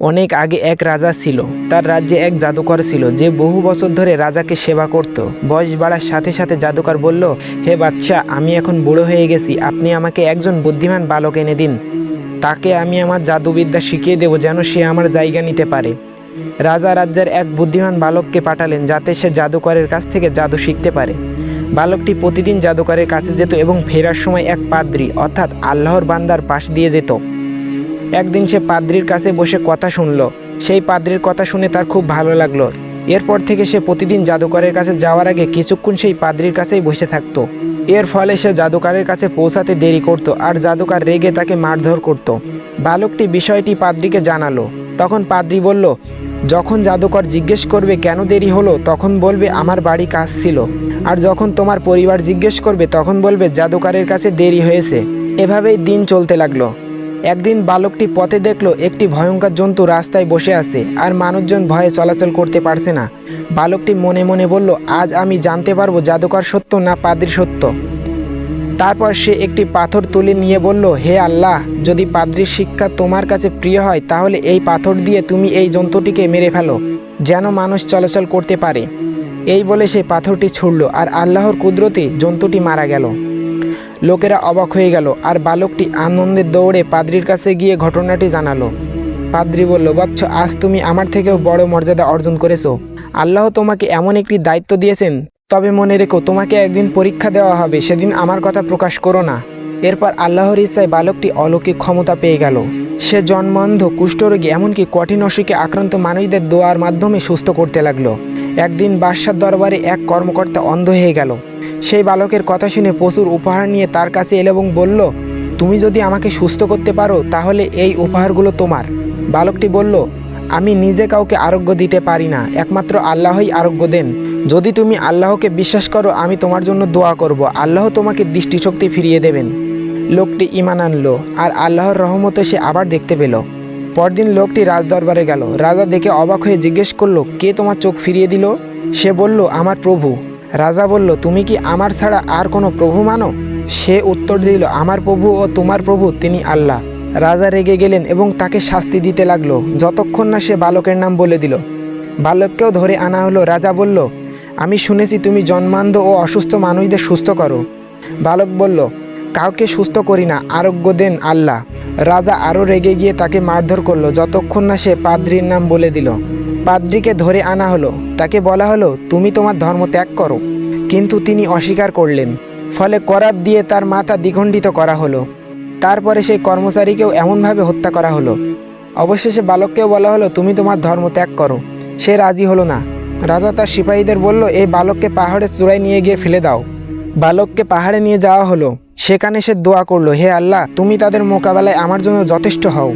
অনেক আগে এক রাজা ছিল। তার রাজ্যে এক জাদুকর ছিল যে বহু বছর ধরে রাজাকে সেবা করত। বয়স বাড়ার সাথে সাথে জাদুকর বলল, হে বাচ্চা আমি এখন বুড়ো হয়ে গেছি। আপনি আমাকে একজন বুদ্ধিমান বালক এনে দিন। তাকে আমি আমার জাদুবিদ্যা শিখিয়ে দেব যেন সে আমার জায়গা নিতে পারে। রাজা রাজ্যের এক বুদ্ধিমান বালককে পাঠালেন যাতে সে জাদুকরের কাছ থেকে জাদু শিখতে পারে। বালকটি প্রতিদিন জাদুকরের কাছে যেত এবং ফেরার সময় এক পাদ্রি, অর্থাৎ আল্লাহর বান্দার পাশ দিয়ে যেত। একদিন সে পাদ্রির কাছে বসে কথা শুনলো। সেই পাদ্রির কথা শুনে তার খুব ভালো লাগল। এরপর থেকে সে প্রতিদিন জাদুকরের কাছে যাওয়ার আগে কিছুক্ষণ সেই পাদ্রির কাছেই বসে থাকতো। এর ফলে সে জাদুকরের কাছে পৌঁছাতে দেরি করত আর জাদুকর রেগে তাকে মারধর করত। বালকটি বিষয়টি পাদ্রিকে জানালো। তখন পাদ্রি বলল, যখন জাদুকর জিজ্ঞেস করবে কেন দেরি হলো, তখন বলবে আমার বাড়ি কাজ ছিল। আর যখন তোমার পরিবার জিজ্ঞেস করবে, তখন বলবে জাদুকরের কাছে দেরি হয়েছে। এভাবেই দিন চলতে লাগল। একদিন বালকটি পথে দেখল একটি ভয়ঙ্কর জন্তু রাস্তায় বসে আছে আর মানুষজন ভয়ে চলাচল করতে পারছে না। বালকটি মনে মনে বলল, আজ আমি জানতে পারব জাদুকর সত্য না পাদ্রি সত্য। তারপর সে একটি পাথর তুলে নিয়ে বলল, হে আল্লাহ, যদি পাদ্রির শিক্ষা তোমার কাছে প্রিয় হয়, তাহলে এই পাথর দিয়ে তুমি এই জন্তুটিকে মেরে ফেলো, যেন মানুষ চলাচল করতে পারে। এই বলে সে পাথরটি ছুড়ল আর আল্লাহর কুদরতে জন্তুটি মারা গেল। লোকেরা অবাক হয়ে গেল, আর বালকটি আনন্দের দৌড়ে পাদ্রির কাছে গিয়ে ঘটনাটি জানালো। পাদ্রি বলল, বাচ্চ, আজ তুমি আমার থেকেও বড় মর্যাদা অর্জন করেছ। আল্লাহ তোমাকে এমন একটি দায়িত্ব দিয়েছেন। তবে মনে রেখো, তোমাকে একদিন পরীক্ষা দেওয়া হবে, সেদিন আমার কথা প্রকাশ করো না। এরপর আল্লাহর ইচ্ছায় বালকটি অলৌকিক ক্ষমতা পেয়ে গেল। সে জন্মান্ধ, কুষ্ঠরোগী, এমনকি কঠিন অসুখে আক্রান্ত মানুষদের দোয়ার মাধ্যমে সুস্থ করতে লাগল। একদিন বাদশার দরবারে এক কর্মকর্তা অন্ধ হয়ে গেল। সেই বালকের কথা শুনে পশুর উপহার নিয়ে তার কাছে এলো এবং বলল, তুমি যদি আমাকে সুস্থ করতে পারো, তাহলে এই উপহারগুলো তোমার। বালকটি বলল, আমি নিজে কাউকে আরোগ্য দিতে পারি না, একমাত্র আল্লাহই আরোগ্য দেন। যদি তুমি আল্লাহকে বিশ্বাস করো, আমি তোমার জন্য দোয়া করব। আল্লাহ তোমাকে দৃষ্টিশক্তি ফিরিয়ে দেবেন। লোকটি ইমান আনলো, আর আল্লাহর রহমতে সে আবার দেখতে পেল। পরদিন লোকটি রাজদরবারে গেল। রাজা দেখে অবাক হয়ে জিজ্ঞেস করল, কে তোমার চোখ ফিরিয়ে দিল? সে বলল, আমার প্রভু। রাজা বলল, তুমি কি আমার ছাড়া আর কোনো প্রভু মানো? সে উত্তর দিল, আমার প্রভু ও তোমার প্রভু, তিনি আল্লাহ। রাজা রেগে গেলেন এবং তাকে শাস্তি দিতে লাগল। যতক্ষণ না সে বালকের নাম বলে দিল। বালককেও ধরে আনা হলো। রাজা বলল, আমি শুনেছি তুমি জন্মান্ধ ও অসুস্থ মানুষদের সুস্থ করো। বালক বলল, কাউকে সুস্থ করি না, আরোগ্য দেন আল্লাহ। রাজা আরও রেগে গিয়ে তাকে মারধর করল। যতক্ষণ না সে পাদ্রির নাম বলে দিল। পাদ্রিকে ধরে আনা হলো। তাকে বলা হলো, তুমি তোমার ধর্ম ত্যাগ করো। কিন্তু তিনি অস্বীকার করলেন। ফলে করাত দিয়ে তার মাথা দ্বিখণ্ডিত করা হলো। তারপরে সেই কর্মচারীকেও এমনভাবে হত্যা করা হলো। অবশেষে বালককেও বলা হলো, তুমি তোমার ধর্ম ত্যাগ করো। সে রাজি হলো না। রাজা তার সিপাহীদের বলল, এই বালককে পাহাড়ের চূড়ায় নিয়ে গিয়ে ফেলে দাও। বালককে পাহাড়ে নিয়ে যাওয়া হলো। সেখানে সে দোয়া করল, হে আল্লাহ, তুমি তাদের মোকাবেলায় আমার জন্য যথেষ্ট হও।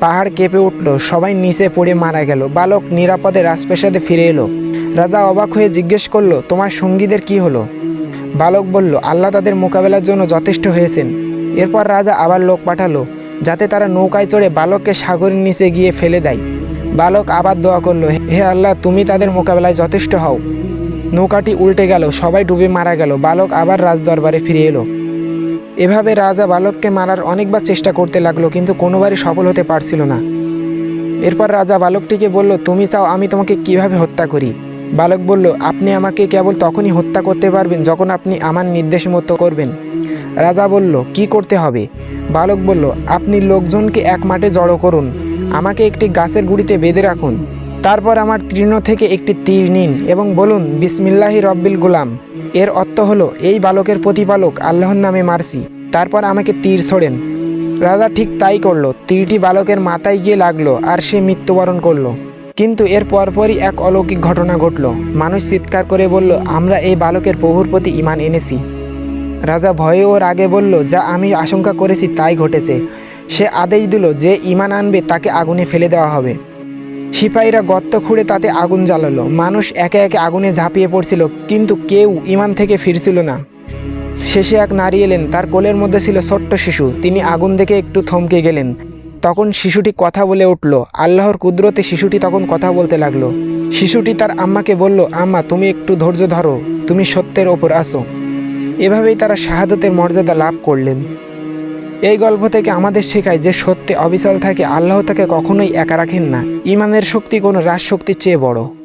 পাহাড় কেঁপে উঠল, সবাই নিচে পড়ে মারা গেল। বালক নিরাপদে রাজপ্রাসাদে ফিরে এলো। রাজা অবাক হয়ে জিজ্ঞেস করল, তোমার সঙ্গীদের কি হলো? বালক বলল, আল্লাহ তাদের মোকাবেলার জন্য যথেষ্ট হয়েছেন। এরপর রাজা আবার লোক পাঠালো, যাতে তারা নৌকায় চড়ে বালককে সাগরের নিচে গিয়ে ফেলে দেয়। বালক আবার দোয়া করল, হে আল্লাহ, তুমি তাদের মোকাবেলায় যথেষ্ট হও। নৌকাটি উল্টে গেল, সবাই ডুবে মারা গেল। বালক আবার রাজদরবারে ফিরে এলো। এভাবে রাজা বালককে মারার অনেকবার চেষ্টা করতে লাগল, কিন্তু কোনোবারই সফল হতে পারছিল না। এরপর রাজা বালকটিকে বলল, তুমি চাও আমি তোমাকে কীভাবে হত্যা করি? বালক বলল, আপনি আমাকে কেবল তখনই হত্যা করতে পারবেন যখন আপনি আমার নির্দেশ মতো করবেন। রাজা বলল, কি করতে হবে? বালক বলল, আপনি লোকজনকে এক মাঠে জড়ো করুন। আমাকে একটি গাছের গুড়িতে বেঁধে রাখুন। তারপর আমার তৃণ থেকে একটি তীর নিন এবং বলুন, বিসমিল্লাহি রব্বিল গুলাম। এর অর্থ হলো, এই বালকের প্রতিপালক আল্লাহর নামে মারছি। তারপর আমাকে তীর ছোড়েন। রাজা ঠিক তাই করল, তীরটি বালকের মাথায় গিয়ে লাগল আর সে মৃত্যুবরণ করল। কিন্তু এর পরপরই এক অলৌকিক ঘটনা ঘটল। মানুষ চিৎকার করে বলল, আমরা এই বালকের প্রভুর প্রতি ইমান এনেছি। রাজা ভয়ে ওর আগে বলল, যা আমি আশঙ্কা করেছি তাই ঘটেছে। সে আদেশ দিল যে ইমান আনবে, তাকে আগুনে ফেলে দেওয়া হবে। সিপাহীরা গর্ত খুঁড়ে তাতে আগুন জ্বালালো। মানুষ একে একে আগুনে ঝাঁপিয়ে পড়ছিল, কিন্তু কেউ ইমান থেকে ফিরছিল না। শেষে এক নারী এলেন, তার কোলের মধ্যে ছিল ছোট্ট শিশু। তিনি আগুন দেখে একটু থমকে গেলেন। তখন শিশুটি কথা বলে উঠল, আল্লাহর কুদরতে শিশুটি তখন কথা বলতে লাগল। শিশুটি তার আম্মাকে বলল, আম্মা, তুমি একটু ধৈর্য ধরো, তুমি সত্যের ওপর আসো এভাবেই তারা শাহাদতের মর্যাদা লাভ করলেন। এই গল্প থেকে আমাদের শেখায় যে সত্যি অবিচল থাকে, আল্লাহ তাকে কখনোই একা রাখেন না। ইমানের শক্তি কোনো রাজশক্তির চেয়ে বড়।